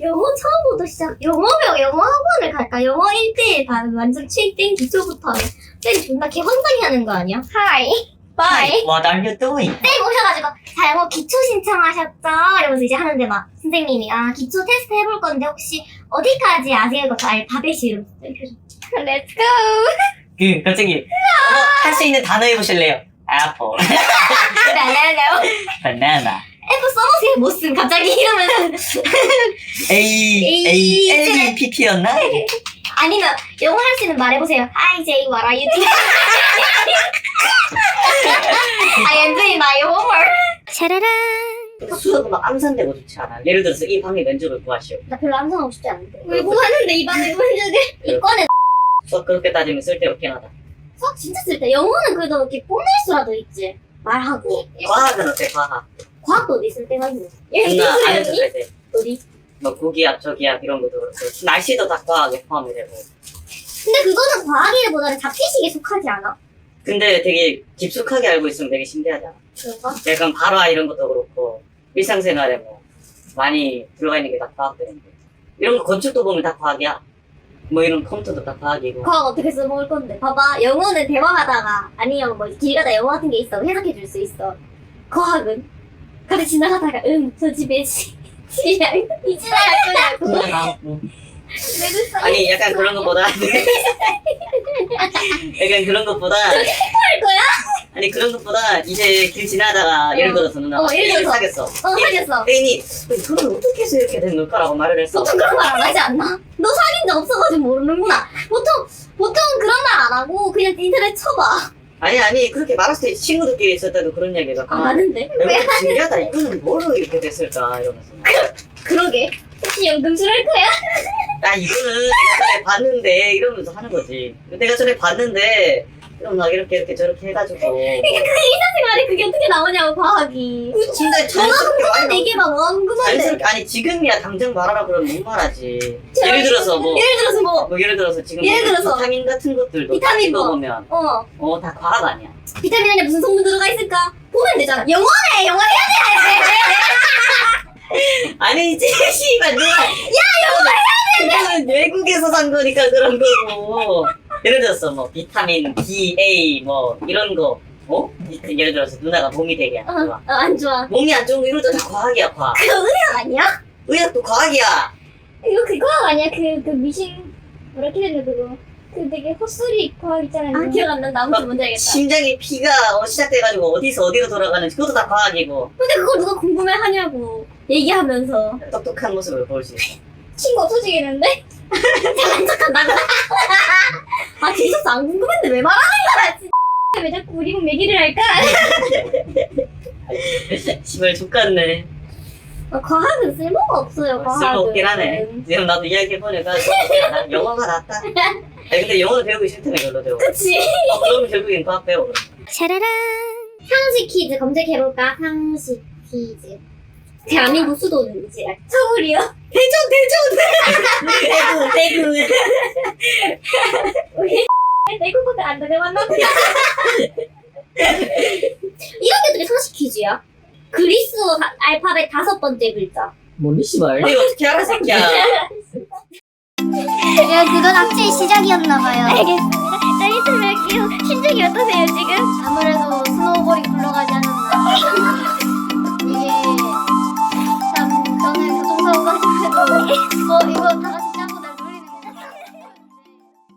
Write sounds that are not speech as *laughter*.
영어 처음부터 시작. 영어 배워 영어 학원을 갈까? 영어 1대1 반 완전 7대 기초부터 하면 쌤 존나 개황상이 하는 거 아니야? 하이. 바이. What are you doing? 쌤 오셔가지고 자 영어 기초 신청하셨죠? 이러면서 이제 하는데 막 선생님이 아 기초 테스트 해볼 건데 혹시 어디까지 아세요? 이거 저 알파벳이 이러면서 *laughs* Let's go. 그 갑자기 할 수 있는 단어 해보실래요? Apple, *laughs* 나나나. banana, 써보세요. 못쓴 갑자기 이러면서 A, A, L. E, P, P였나? 아니면 영어 할 수 있는 말해보세요. Hi Jay, what are *laughs* you doing? I am doing my homework. 샤라란. 수업은 막 암산되고 좋지 않아. 예를 들어서 이 방의 면적을 구하시오. 나 별로 암산하고 싶지 않은데. 왜 구하는데 이 반에 구하는데? 이거는 수업 그렇게 따지면 쓸데없긴 하다. 수학 진짜 쓸 때. 영어는 그래도 이렇게 뽐낼 수라도 있지. 말하고. 과학은 어때, 과학? 과학도 어디 쓸 때가 있는 예를 누나 들어 안에서 살 때. 어디? 뭐 고기압, 저기압 이런 것도 그렇고 날씨도 다 과학에 포함이 되고. 근데 그거는 과학이라보다는 잡지식에 속하지 않아? 근데 되게 깊숙하게 알고 있으면 되게 신기하잖아. 그런가? 약간 발화 이런 것도 그렇고 일상생활에 뭐 많이 들어가 있는 게 다 과학들인데 이런 거 건축도 보면 다 과학이야. 뭐 이런 컴퓨터도 다 과학이고. 과학 어떻게 써먹을 건데? 봐봐, 영어는 대화하다가 아니면 뭐 길 가다 영어 같은 게 있어 해석해 줄 수 있어. 과학은 가다 지나가다가 응, 저 집에 지, 지랑 이 지나갈 거냐고. 내가 아니 약간 그런 것보다 *laughs* 약간 그런 것보다 할 거야? 아니 그런 것보다 이제 길 지나다가 예를 들어서 누나가 어, 예를 들어서. 사겠어 어, 하겠어. 애인이 이거는 어떻게 해서 이렇게 된 걸까라고 말을 했어 보통 그런 말 안 하지 않나? 너 사귄 적 없어가지고 모르는구나. 보통 보통 그런 말 안 하고 그냥 인터넷 쳐봐. 아니 아니 그렇게 말했을 때 친구들끼리 있을 때도 그런 얘기가 안 하는데? 왜? 야, 신기하다 이거는 뭐로 이렇게 됐을까 이러면서 그러게. 혹시 연금술 할 거야? 야 이거는 내가 전에 봤는데 이러면서 하는 거지 내가 전에 봤는데 이런 막 이렇게 이렇게 저렇게 해가지고 생활에 그게 어떻게 나오냐고 과학이. 진짜 자연스럽게 많이 내게 막 궁금한데. 자연스럽게 아니 지금이야 당장 말하라 그러면 못 말하지 자, 예를 들어서 뭐 예를 들어서 뭐 뭐 예를 들어서 지금 예를 들어서 비타민 같은 것들도 비타민 뭐. 보면 어. 어 다 과학 아니야 비타민 안에 무슨 성분 들어가 있을까? 보면 되잖아. 영어네, 영어 해야 돼. *laughs* 아니지 씨발 누가 야 영어 외국에서 산 거니까 그런 거고 예를 들어서 뭐 비타민 B, A 뭐 이런 거 어? 예를 들어서 누나가 몸이 되게 안 어, 좋아 어, 안 좋아. 몸이 안 좋은 거 이런 거다 과학이야 과학 그거 의학 아니야? 의학도 과학이야 이거 그 과학 아니야? 그, 그 미신, 뭐라 되나, 그거. 그 되게 헛소리 과학 있잖아요. 아, 기억 안 난다. 아무튼 뭔지 알겠다. 심장의 피가 어, 시작돼가지고 어디서 어디로 돌아가는지 그것도 다 과학이고 근데 그걸 누가 궁금해 하냐고. 얘기하면서. 똑똑한 모습을 있어 친구 없어지겠는데? 잠깐, 잠깐, 나가. *laughs* 아, 진짜 안 궁금했는데 왜 말하는 거야, 진짜. *laughs* 왜 자꾸 우리 목 얘기를 할까? *laughs* 씨발 족같네 어, 과학은 쓸모가 없어요, 과학은. 쓸모없긴 하네 지금 나도 이야기해보니까 난 영어가 낫다 아니 근데 영어를 배우기 싫다며 별로 배워 그치? 어, 그러면 결국엔 과학 배워 샤라란. 상식 퀴즈 검색해볼까? 상식 퀴즈. 대한민국 수도는 이제 서울이요? 대구 대구 *laughs* 우리 *laughs* 내국보다 안 다녀왔나? 이런 게 어떻게 상식 퀴즈야? 그리스어 다- 알파벳 다섯 번째 글자. 뭔 씨발 이거 어떻게 알아 새끼야 야, 그건 악취의 시작이었나봐요. 알겠습니다. 자, 인터뷰 할게요. 심정이 어떠세요, 지금? 아무래도 스노우볼이 굴러가지